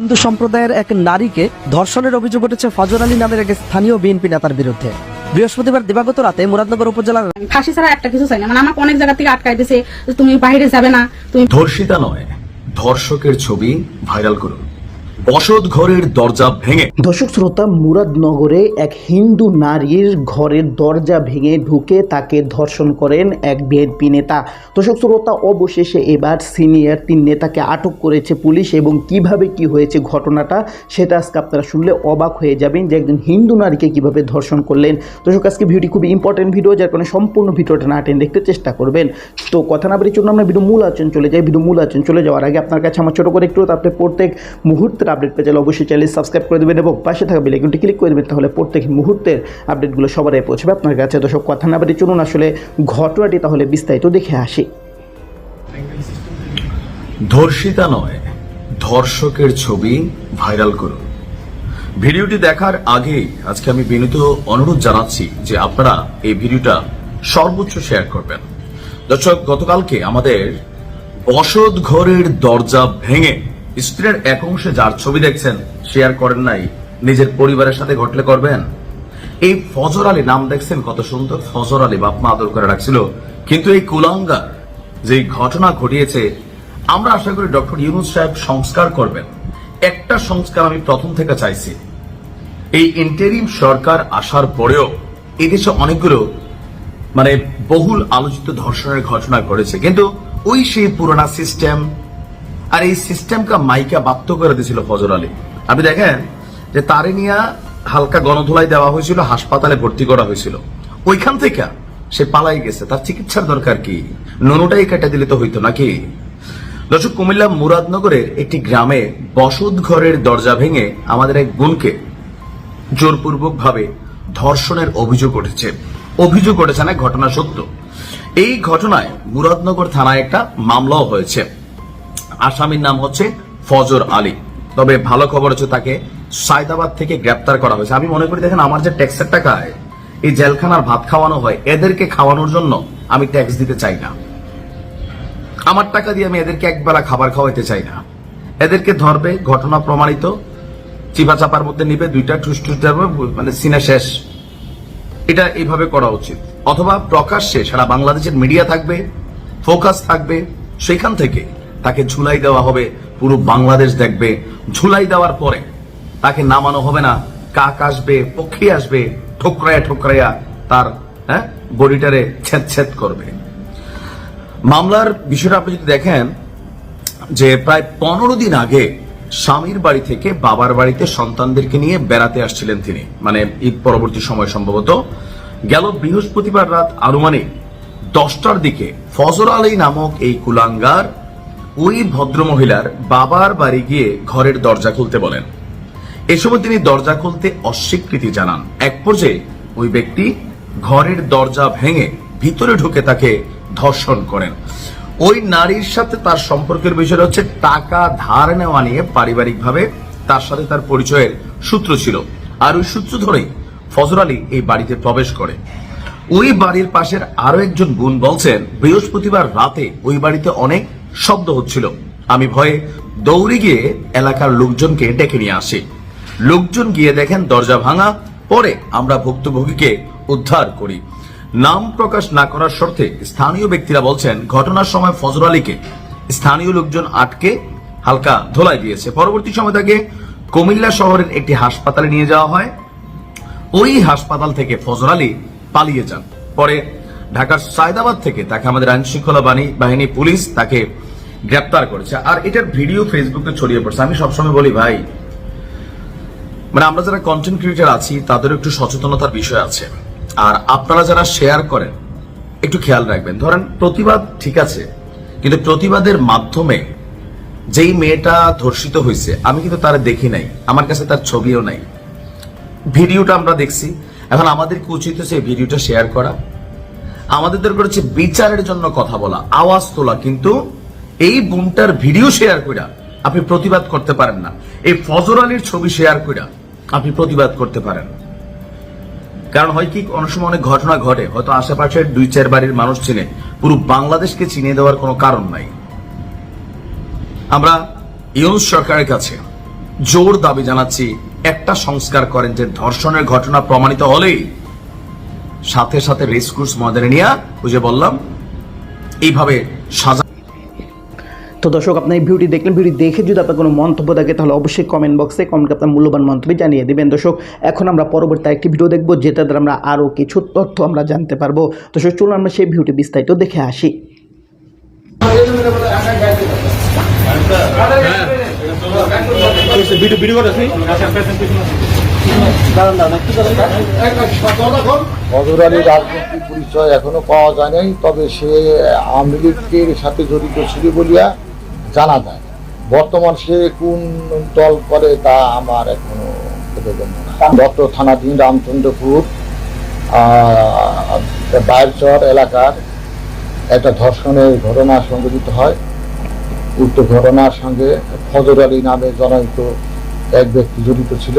হিন্দু সম্প্রদায়ের এক নারীকে ধর্ষণের অভিযোগ উঠেছে ফজর আলী নামের এক স্থানীয় বিএনপি নেতার বিরুদ্ধে। বৃহস্পতিবার দিবাগত রাতে মুরাদনগর উপজেলার ফাঁসি ছাড়া একটা কিছু চাই না। মানে আমাকে অনেক জায়গা থেকে আটকাই দিছে তুমি বাইরে যাবে না তুমি ধর্ষিতা নয় ধর্ষকের ছবি ভাইরাল করুন। বসত ঘরের দরজা ভেঙে। দর্শক শ্রোতা, মুরাদনগরে এক হিন্দু নারীর ঘরের দরজা ভেঙে ঢুকে তাকে ধর্ষণ করেন এক বিএনপি নেতা। দর্শক শ্রোতা, অবশেষে এবার সিনিয়র তিন নেতাকে আটক করেছে পুলিশ এবং কীভাবে কি হয়েছে ঘটনাটা, সেটা আজকে আপনারা শুনলে অবাক হয়ে যাবেন যে একজন হিন্দু নারীকে কীভাবে ধর্ষণ করলেন। দর্শক, আজকে ভিডিওটি খুবই ইম্পর্টেন্ট ভিডিও যার কারণে সম্পূর্ণ ভিডিওটা না টেন দেখতে চেষ্টা করবেন। তো কথা না বলে চলুন, আমরা ভিডিও মূল আচরণ চলে যাই। ভিডিও মূল আচরণ চলে যাওয়ার আগে আপনার কাছে আমার ছোটো করে একটু আপনি প্রত্যেক মুহূর্তের আপডেট পেয়ে চাইলে অবশ্যই চ্যানেল সাবস্ক্রাইব করে দেবেন এবং পাশে থাকা বেলাইকনটি ক্লিক করে দেবেন, তাহলে প্রত্যেক মুহূর্তের আপডেটগুলো সবার আগে পৌঁছবে আপনার কাছে। দর্শক কথা না বলে চলুন আসলে ঘটনাটি তাহলে বিস্তারিত দেখে আসি। ধর্ষিতা নয়, ধর্ষকের ছবি ভাইরাল করুন। ভিডিওটি দেখার আগে আজকে আমি বিনীত অনুরোধ জানাচ্ছি যে আপনারা এই ভিডিওটা সর্বোচ্চ শেয়ার করবেন। দর্শক, গতকালকে আমাদের বসত ঘরের দরজা ভেঙে স্ত্রীর এক অংশে যার ছবি দেখছেন শেয়ার করেন নাই। নিজের পরিবারের সাথে ঘটলে করবেন? এই ফজর আলী নাম দেখছেন, কত সুন্দর ফজর আলী বাপমা আদর করে রাখছিল। কিন্তু এই কুলাঙ্গার যে ঘটনা ঘটিয়েছে, আমরা আশা করি ডক্টর ইউনুস সাহেব সংস্কার করবেন। একটা সংস্কার আমি প্রথম থেকে চাইছি। এই ইন্টারিম সরকার আসার পরেও এদেশে অনেকগুলো মানে বহুল আলোচিত ধর্ষণের ঘটনা ঘটেছে। কিন্তু ওই সেই পুরোনা সিস্টেম আর এই সিস্টেমকে মাইকা বাপ্ত করে দিয়েছিল ফজর আলী। আপনি দেখেন যে তারে নিয়ে হালকা গণধোলাই দেওয়া হয়েছিল, হাসপাতালে ভর্তি করা হয়েছিল। ওইখান থেকে সে পালাই গেছে। তার চিকিৎসার দরকার কি? নুনুটাই কেটে দিলে তো হইতো নাকি? দর্শক, কুমিল্লা মুরাদনগরের একটি গ্রামে বসত ঘরের দরজা ভেঙে আমাদের এক বোনকে জোরপূর্বক ভাবে ধর্ষণের অভিযোগ উঠেছে। অভিযোগ উঠেছে না ঘটনা সত্য। এই ঘটনায় মুরাদনগর থানায় একটা মামলাও হয়েছে। আসামির নাম হচ্ছে ফজর আলী। তবে ভালো খবর হচ্ছে তাকে সায়দাবাদ থেকে গ্রেপ্তার করা হয়েছে। আমি মনে করি, দেখেন, আমার যে ট্যাক্সের টাকায় এই জেলখানার ভাত খাওয়ানো হয়, এদেরকে খাওয়ানোর জন্য আমি ট্যাক্স দিতে চাই না। আমার টাকা দিয়ে আমি এদেরকে একবেলা খাবার খাওয়াইতে চাই না। এদেরকে ধরবে, ঘটনা প্রমাণিত চিপা চাপার মধ্যে নিবে, দুইটা ঠুস ঠুস মানে সিনে শেষ। এটা এইভাবে করা উচিত। অথবা প্রকাশ্যে সারা বাংলাদেশের মিডিয়া থাকবে ফোকাস থাকবে, সেখান থেকে তাকে ঝুলাই দেওয়া হবে, পুরো বাংলাদেশ দেখবে। ঝুলাই দেওয়ার পরে তাকে নামানো হবে না। কাক আসবে, পক্ষী আসবে, ঠোকরায়া ঠোকরায়া তার হ্যাঁ বডিটারে ছেদ ছেদ করবে। মামলার বিষয়টা আপনি যদি দেখেন, যে প্রায় পনেরো দিন আগে স্বামীর বাড়ি থেকে বাবার বাড়িতে সন্তানদেরকে নিয়ে বেড়াতে আসছিলেন তিনি। মানে ঈদ পরবর্তী সময় সম্ভবত। গেল বৃহস্পতিবার রাত আনুমানিক দশটার দিকে ফজর আলী নামক এই কুলাঙ্গার ওই ভদ্রমহিলার বাবার বাড়ি গিয়ে ঘরের দরজা খুলতে বলেন। এ সময় তিনি দরজা খুলতে অস্বীকৃতি জানান। এক পর্যায়ে ওই ব্যক্তি ঘরের দরজা ভেঙে ভিতরে ঢুকে তাকে ধর্ষণ করেন। ওই নারীর সাথে তার সম্পর্কের বিষয় হচ্ছে টাকা ধার নেওয়া নিয়ে পারিবারিকভাবে তার সাথে তার পরিচয়ের সূত্র ছিল। আর ওই সূত্র ধরেই ফজর আলী এই বাড়িতে প্রবেশ করে। ওই বাড়ির পাশের আরও একজন গুণ বলছেন, বৃহস্পতিবার রাতে ওই বাড়িতে অনেক শব্দ হচ্ছিল। আমি ভয়ে দৌড়ে গিয়ে এলাকার লোকজনকে ডেকে নিয়ে আসি। লোকজন গিয়ে দেখেন দরজা ভাঙা, পরে আমরা ভুক্তভোগীকে উদ্ধার করি। নাম প্রকাশ না করার শর্তে স্থানীয় ব্যক্তিরা বলছেন, ঘটনার সময় ফজর আলীকে স্থানীয় লোকজন আটকে হালকা ধোলাই দিয়েছে। পরবর্তী সময় তাকে কুমিল্লা শহরের একটি হাসপাতালে নিয়ে যাওয়া হয়। ওই হাসপাতাল থেকে ফজর আলী পালিয়ে যান। পরে ঢাকার সায়দাবাদ থেকে তাকে আমাদের আইন শৃঙ্খলা বাহিনী পুলিশ তাকে গ্রেপ্তার করেছে। আর এটার ভিডিও ফেসবুকে ছড়িয়ে পড়ছে। আমি সবসময় বলি, ভাই মানে আমরা যারা কন্টেন্ট ক্রিয়েটার আছি তাদের একটু সচেতনতার বিষয় আছে। আর আপনারা যারা শেয়ার করেন, একটু খেয়াল রাখবেন। ধরেন, প্রতিবাদ ঠিক আছে, কিন্তু প্রতিবাদের মাধ্যমে যেই মেয়েটা ধর্ষিত হয়েছে, আমি কিন্তু তারা দেখি নাই, আমার কাছে তার ছবিও নাই। ভিডিওটা আমরা দেখছি। এখন আমাদের কি উচিত হচ্ছে ভিডিওটা শেয়ার করা। আমাদের দরকার হচ্ছে বিচারের জন্য কথা বলা, আওয়াজ তোলা, কিন্তু এই বোনটার ভিডিও শেয়ার কইরা আপনি প্রতিবাদ করতে পারেন না। এই ফজর আলীর ছবি শেয়ার কইরা আপনি প্রতিবাদ করতে পারেন। কারণ হয় কি, অনেক সময় অনেক ঘটনা ঘটে, হয়তো আশেপাশের দুই, চার বাড়ির মানুষ চিনে, পুরো বাংলাদেশকে চিনে দেওয়ার কোনো কারণ নাই। আমরা ইউনুস সরকারের কাছে জোর দাবি জানাচ্ছি, একটা সংস্কার করেন যে ধর্ষণের ঘটনা প্রমাণিত হলেই সাথে সাথে রেসকুর্স ময়দানে নিয়ে ওই যে বললাম এইভাবে সাজা তো দর্শক আপনি এই ভিডিওটি দেখলেন ভিডিও দেখে যদি আপনার কোনো মন্তব্য থাকে তাহলে অবশ্যই কমেন্ট বক্সে কমেন্ট আপনার মূল্যবান মন্তব্য জানিয়ে দেবেন। দর্শক এখন আমরা পরবর্তী একটি ভিডিও দেখব যেটা দ্বারা আমরা আরও কিছু তথ্য আমরা জানতে পারব। দর্শক চলুন আমরা সেই ভিডিওটি বিস্তারিত দেখে আসি। অদরালি রাজনৈতিক পরিচয় এখনও পাওয়া যায় নাই তবে সে আওয়ামী লীগের সাথে জড়িত ছিল বলিয়া জানা যায়। বর্তমান সে কোন দল করে তা আমার এখনও দত্ত থানাধীন রামচন্দ্রপুর বায়রচর এলাকার একটা ধর্ষণের ঘটনা সংঘটিত হয়। উক্ত ঘটনার সঙ্গে ফজর আলী নামে জনৈত এক ব্যক্তি জড়িত ছিল।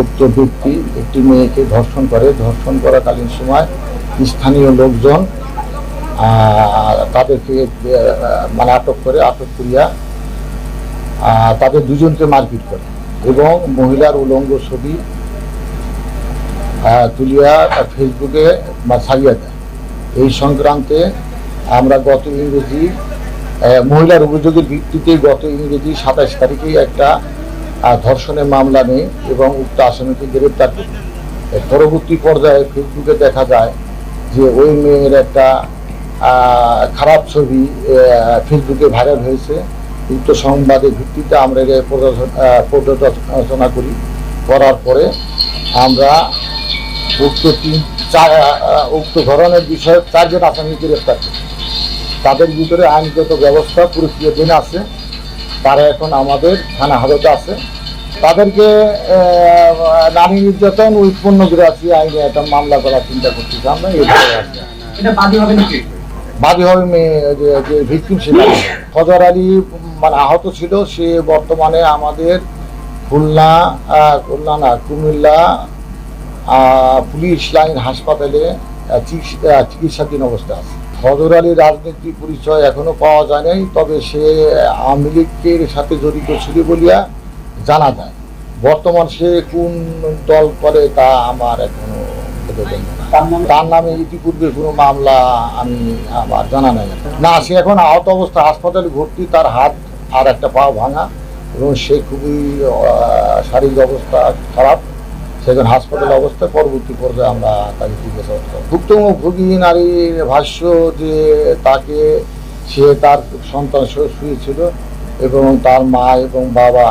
উক্ত ব্যক্তি একটি মেয়েকে ধর্ষণ করে। ধর্ষণ করাকালীন সময় স্থানীয় লোকজন তাদেরকে মানে আটক করে, আটক করিয়া তাদের দুজনকে মারপিট করে এবং মহিলার উলঙ্গ ছবি তুলিয়া ফেসবুকে ছাড়িয়ে দেয়। এই সংক্রান্তে আমরা গত ইংরেজি মহিলার অভিযোগের ভিত্তিতে গত ইংরেজি সাতাশ তারিখে একটা ধর্ষণের মামলা নেই এবং উক্ত আসামিকে গ্রেপ্তার করি। পরবর্তী পর্যায়ে ফেসবুকে দেখা যায় যে ওই মেয়ের একটা খারাপ ছবি ফেসবুকে ভাইরাল হয়েছে। উক্ত সংবাদের ভিত্তিতে আমরা পর্যালোচনা- করি। করার পরে আমরা উক্ত তিন, চার উক্ত ধরনের বিষয়ে চারজন আসামিকে গ্রেপ্তার করি। তাদের ভিতরে আইনগত ব্যবস্থা পুরস্কৃতধীন আছে। তারা এখন আমাদের থানা হাজতে আছে। তাদেরকে নারী নির্যাতন উৎপন্ন বিরাশি আইনে একটা মামলা করার চিন্তা করতেছি আমরা বাদী হবে মেয়ে যে যে ভিকটিম ছিল। ফজর আলী মানে আহত ছিল সে বর্তমানে আমাদের খুলনা খুলনা না কুমিল্লা পুলিশ লাইন হাসপাতালে চিকিৎসাধীন অবস্থা আছে। ফজর আলীর রাজনৈতিক পরিচয় এখনও পাওয়া যায় নাই তবে সে আওয়ামী লীগের সাথে জড়িত ছিল বলিয়া জানা যায়। বর্তমান সে কোন দল করে তা আমার এখনও তার নামে ইতিপূর্বে কোনো মামলা আমি আমার জানা নাই। না সে এখন আহত অবস্থা হাসপাতালে ভর্তি তার হাত আর একটা পা ভাঙা এবং সে খুবই শারীরিক অবস্থা খারাপ। সেখানে হাসপাতালে অবস্থায় পরবর্তী পর্যায়ে আমরা তাকে জিজ্ঞাসা করতাম ভুক্তভোগী নারীর ভাষ্য যে তাকে সে তার সন্তান শুয়েছিল এবং তার মা এবং বাবা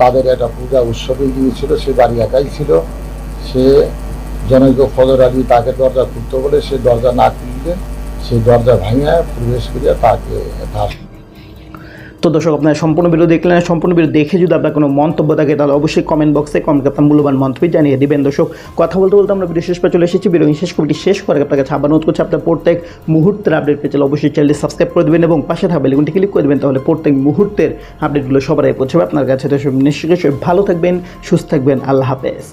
তাদের একটা পূজা উৎসবে গিয়েছিল, সে বাড়ি একাই ছিল। সে জনৈক ফজর আলী তাকে দরজা খুলতে বলে সে দরজা না খুললে সেই দরজা ভাঙিয়া প্রবেশ করিয়া তাকে তার তো দর্শক, আপনারা সম্পূর্ণ ভিডিও দেখলেন সম্পূর্ণ ভিডিও দেখে যদি আপনার কোনো মন্তব্য থাকে, তাহলে অবশ্যই কমেন্ট বক্সে কমেন্ট আপনার মূল্যবান মন্তব্য জানিয়ে দিবেন। দর্শক, কথা বলতে বলতে আমরা ভিডিও শেষ পে চলে এসেছি। ভিডিও শেষ কমিটি শেষ করে আপনার কাছে আবার অনুরোধ করছি, আপনার প্রত্যেক মুহূর্তের আপডেট পেয়ে চলে অবশ্যই চ্যানেলটি সাবস্ক্রাইব করে দেবেন এবং পাশে থাকা বেলগুনটি ক্লিক করে দেবেন, তাহলে প্রত্যেক মুহূর্তের আপডেটগুলো আগে পৌঁছাবে আপনার কাছে। দর্শক, নিশ্চয়ই ভালো থাকবেন, সুস্থ থাকবেন, আল্লাহ হাফেজ।